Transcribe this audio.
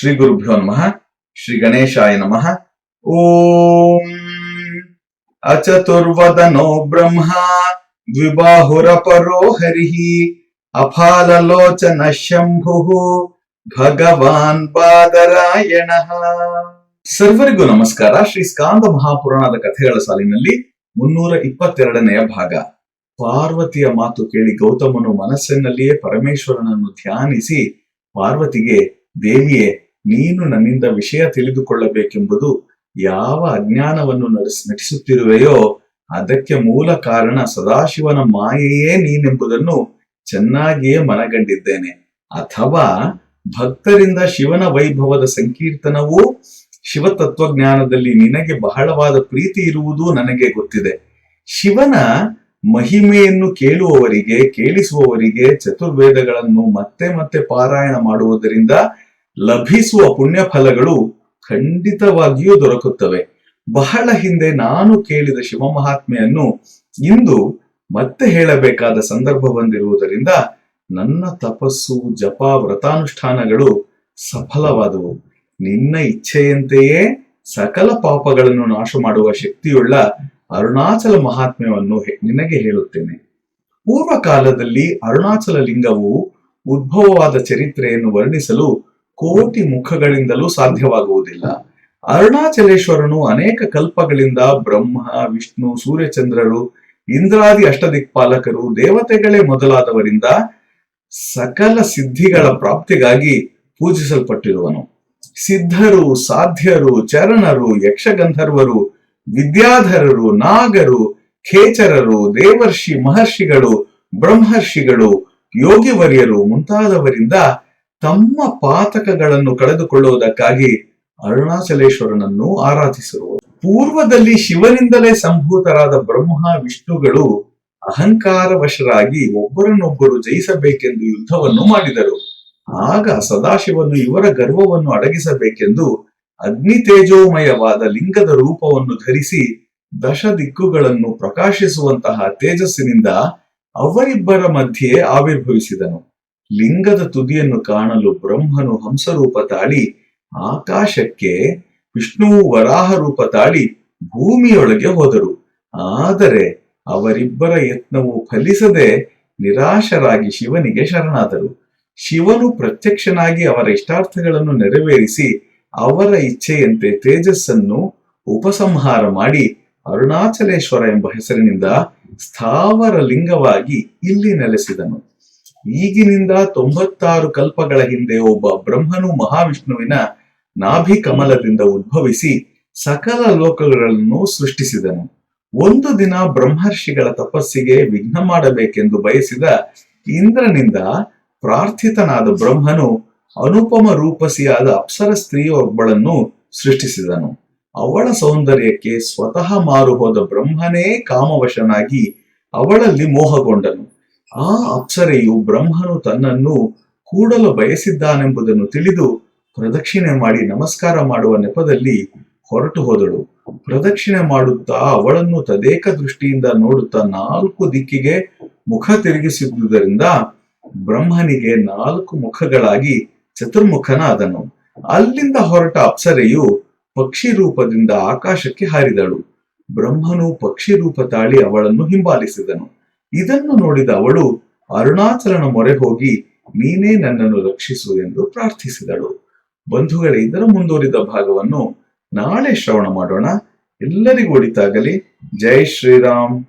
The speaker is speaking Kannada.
ಶ್ರೀ ಗುರುಭ್ಯೋ ನಮಃ, ಶ್ರೀ ಗಣೇಶಾಯ ನಮಃ. ಓಂ ಅಚತುರ್ವದನೋ ಬ್ರಹ್ಮ ದ್ವಿಬಾಹುರಪರೋ ಹರಿಃ ಅಫಾಲಲೋಚನ ಶಂಭು ಭಗವಾನ್ ಬಾದರಾಯಣ. ಸರ್ವರಿಗೂ ನಮಸ್ಕಾರ. ಶ್ರೀ ಸ್ಕಾಂದ ಮಹಾಪುರಾಣದ ಕಥೆಗಳ ಸಾಲಿನಲ್ಲಿ ಮುನ್ನೂರ ಇಪ್ಪತ್ತೆರಡನೆಯ ಭಾಗ. ಪಾರ್ವತಿಯ ಮಾತು ಕೇಳಿ ಗೌತಮನು ಮನಸ್ಸಿನಲ್ಲಿಯೇ ಪರಮೇಶ್ವರನನ್ನು ಧ್ಯಾನಿಸಿ ಪಾರ್ವತಿಗೆ, ದೇವಿಯೇ ನೀನು ನನ್ನಿಂದ ವಿಷಯ ತಿಳಿದುಕೊಳ್ಳಬೇಕೆಂಬುದು ಯಾವ ಅಜ್ಞಾನವನ್ನು ನಡೆಸ, ನಟಿಸುತ್ತಿರುವೆಯೋ ಅದಕ್ಕೆ ಮೂಲ ಕಾರಣ ಸದಾಶಿವನ ಮಾಯೆಯೇ ನೀನೆಂಬುದನ್ನು ಚೆನ್ನಾಗಿಯೇ ಮನಗಂಡಿದ್ದೇನೆ. ಅಥವಾ ಭಕ್ತರಿಂದ ಶಿವನ ವೈಭವದ ಸಂಕೀರ್ತನವೂ ಶಿವ ತತ್ವಜ್ಞಾನದಲ್ಲಿ ನಿನಗೆ ಬಹಳವಾದ ಪ್ರೀತಿ ಇರುವುದು ನನಗೆ ಗೊತ್ತಿದೆ. ಶಿವನ ಮಹಿಮೆಯನ್ನು ಕೇಳುವವರಿಗೆ, ಕೇಳಿಸುವವರಿಗೆ ಚತುರ್ವೇದಗಳನ್ನು ಮತ್ತೆ ಮತ್ತೆ ಪಾರಾಯಣ ಮಾಡುವುದರಿಂದ ಲಭಿಸುವ ಪುಣ್ಯ ಫಲಗಳು ಖಂಡಿತವಾಗಿಯೂ ದೊರಕುತ್ತವೆ. ಬಹಳ ಹಿಂದೆ ನಾನು ಕೇಳಿದ ಶಿವ ಮಹಾತ್ಮೆಯನ್ನು ಇಂದು ಮತ್ತೆ ಹೇಳಬೇಕಾದ ಸಂದರ್ಭ ಬಂದಿರುವುದರಿಂದ ನನ್ನ ತಪಸ್ಸು, ಜಪ, ವ್ರತಾನುಷ್ಠಾನಗಳು ಸಫಲವಾದವು. ನಿನ್ನ ಇಚ್ಛೆಯಂತೆಯೇ ಸಕಲ ಪಾಪಗಳನ್ನು ನಾಶ ಮಾಡುವ ಶಕ್ತಿಯುಳ್ಳ ಅರುಣಾಚಲ ಮಹಾತ್ಮ್ಯವನ್ನು ನಿನಗೆ ಹೇಳುತ್ತೇನೆ. ಪೂರ್ವ ಕಾಲದಲ್ಲಿ ಅರುಣಾಚಲ ಲಿಂಗವು ಉದ್ಭವವಾದ ಚರಿತ್ರೆಯನ್ನು ವರ್ಣಿಸಲು ಕೋಟಿ ಮುಖಗಳಿಂದಲೂ ಸಾಧ್ಯವಾಗುವುದಿಲ್ಲ. ಅರುಣಾಚಲೇಶ್ವರನು ಅನೇಕ ಕಲ್ಪಗಳಿಂದ ಬ್ರಹ್ಮ, ವಿಷ್ಣು, ಸೂರ್ಯಚಂದ್ರರು, ಇಂದ್ರಾದಿ ಅಷ್ಟದಿಕ್ಪಾಲಕರು, ದೇವತೆಗಳೇ ಮೊದಲಾದವರಿಂದ ಸಕಲ ಸಿದ್ಧಿಗಳ ಪ್ರಾಪ್ತಿಗಾಗಿ ಪೂಜಿಸಲ್ಪಟ್ಟಿರುವನು. ಸಿದ್ಧರು, ಸಾಧ್ಯರು, ಚರಣರು, ಯಕ್ಷಗಂಧರ್ವರು, ವಿದ್ಯಾಧರರು, ನಾಗರು, ಖೇಚರರು, ದೇವರ್ಷಿ, ಮಹರ್ಷಿಗಳು, ಬ್ರಹ್ಮರ್ಷಿಗಳು, ಯೋಗಿವರ್ಯರು ಮುಂತಾದವರಿಂದ ತಮ್ಮ ಪಾತಕಗಳನ್ನು ಕಳೆದುಕೊಳ್ಳುವುದಕ್ಕಾಗಿ ಅರುಣಾಚಲೇಶ್ವರನನ್ನು ಆರಾಧಿಸಿರುವುದು. ಪೂರ್ವದಲ್ಲಿ ಶಿವನಿಂದಲೇ ಸಂಭೂತರಾದ ಬ್ರಹ್ಮ, ವಿಷ್ಣುಗಳು ಅಹಂಕಾರವಶರಾಗಿ ಒಬ್ಬರನ್ನೊಬ್ಬರು ಜಯಿಸಬೇಕೆಂದು ಯುದ್ಧವನ್ನು ಮಾಡಿದರು. ಆಗ ಸದಾಶಿವನು ಇವರ ಗರ್ವವನ್ನು ಅಡಗಿಸಬೇಕೆಂದು ಅಗ್ನಿ ತೇಜೋಮಯವಾದ ಲಿಂಗದ ರೂಪವನ್ನು ಧರಿಸಿ ದಶ ದಿಕ್ಕುಗಳನ್ನು ಪ್ರಕಾಶಿಸುವಂತಹ ತೇಜಸ್ಸಿನಿಂದ ಅವರಿಬ್ಬರ ಮಧ್ಯೆ ಆವಿರ್ಭವಿಸಿದನು. ಲಿಂಗದ ತುದಿಯನ್ನು ಕಾಣಲು ಬ್ರಹ್ಮನು ಹಂಸರೂಪ ತಾಳಿ, ಆಕಾಶಕ್ಕೆ ವಿಷ್ಣುವು ವರಾಹ ರೂಪ ತಾಳಿ ಭೂಮಿಯೊಳಗೆ ಹೋದರು. ಆದರೆ ಅವರಿಬ್ಬರ ಯತ್ನವು ಫಲಿಸದೆ ನಿರಾಶರಾಗಿ ಶಿವನಿಗೆ ಶರಣಾದರು. ಶಿವನು ಪ್ರತ್ಯಕ್ಷನಾಗಿ ಅವರ ಇಷ್ಟಾರ್ಥಗಳನ್ನು ನೆರವೇರಿಸಿ ಅವರ ಇಚ್ಛೆಯಂತೆ ತೇಜಸ್ಸನ್ನು ಉಪಸಂಹಾರ ಮಾಡಿ ಅರುಣಾಚಲೇಶ್ವರ ಎಂಬ ಹೆಸರಿನಿಂದ ಸ್ಥಾವರ ಲಿಂಗವಾಗಿ ಇಲ್ಲಿ ನೆಲೆಸಿದನು. ಈಗಿನಿಂದ ತೊಂಬತ್ತಾರು ಕಲ್ಪಗಳ ಹಿಂದೆ ಒಬ್ಬ ಬ್ರಹ್ಮನು ಮಹಾವಿಷ್ಣುವಿನ ನಾಭಿ ಕಮಲದಿಂದ ಉದ್ಭವಿಸಿ ಸಕಲ ಲೋಕಗಳನ್ನು ಸೃಷ್ಟಿಸಿದನು. ಒಂದು ದಿನ ಬ್ರಹ್ಮರ್ಷಿಗಳ ತಪಸ್ಸಿಗೆ ವಿಘ್ನ ಮಾಡಬೇಕೆಂದು ಬಯಸಿದ ಇಂದ್ರನಿಂದ ಪ್ರಾರ್ಥಿತನಾದ ಬ್ರಹ್ಮನು ಅನುಪಮ ರೂಪಸಿಯಾದ ಅಪ್ಸರ ಸ್ತ್ರೀಯೊಬ್ಬಳನ್ನು ಸೃಷ್ಟಿಸಿದನು. ಅವಳ ಸೌಂದರ್ಯಕ್ಕೆ ಸ್ವತಃ ಮಾರು ಹೋದ ಬ್ರಹ್ಮನೇ ಕಾಮವಶನಾಗಿ ಅವಳಲ್ಲಿ ಮೋಹಗೊಂಡನು. ಆ ಅಪ್ಸರೆಯು ಬ್ರಹ್ಮನು ತನ್ನನ್ನು ಕೂಡಲು ಬಯಸಿದ್ದಾನೆಂಬುದನ್ನು ತಿಳಿದು ಪ್ರದಕ್ಷಿಣೆ ಮಾಡಿ ನಮಸ್ಕಾರ ಮಾಡುವ ನೆಪದಲ್ಲಿ ಹೊರಟು ಹೋದಳು. ಪ್ರದಕ್ಷಿಣೆ ಮಾಡುತ್ತಾ ಅವಳನ್ನು ತದೇಕ ದೃಷ್ಟಿಯಿಂದ ನೋಡುತ್ತಾ ನಾಲ್ಕು ದಿಕ್ಕಿಗೆ ಮುಖ ತಿರುಗಿಸಿದುದರಿಂದ ಬ್ರಹ್ಮನಿಗೆ ನಾಲ್ಕು ಮುಖಗಳಾಗಿ ಚತುರ್ಮುಖನಾದನು. ಅಲ್ಲಿಂದ ಹೊರಟ ಅಪ್ಸರೆಯು ಪಕ್ಷಿ ರೂಪದಿಂದ ಆಕಾಶಕ್ಕೆ ಹಾರಿದಳು. ಬ್ರಹ್ಮನು ಪಕ್ಷಿ ರೂಪ ತಾಳಿ ಅವಳನ್ನು ಹಿಂಬಾಲಿಸಿದನು. ಇದನ್ನು ನೋಡಿದ ಅವಳು ಅರುಣಾಚಲನ ಮೊರೆ ಹೋಗಿ, ನೀನೇ ನನ್ನನ್ನು ರಕ್ಷಿಸು ಎಂದು ಪ್ರಾರ್ಥಿಸಿದಳು. ಬಂಧುಗಳೇ, ಇದರ ಮುಂದುವರಿದ ಭಾಗವನ್ನು ನಾಳೆ ಶ್ರವಣ ಮಾಡೋಣ. ಎಲ್ಲರಿಗೂ ಒಳಿತಾಗಲಿ. ಜೈ ಶ್ರೀರಾಮ್.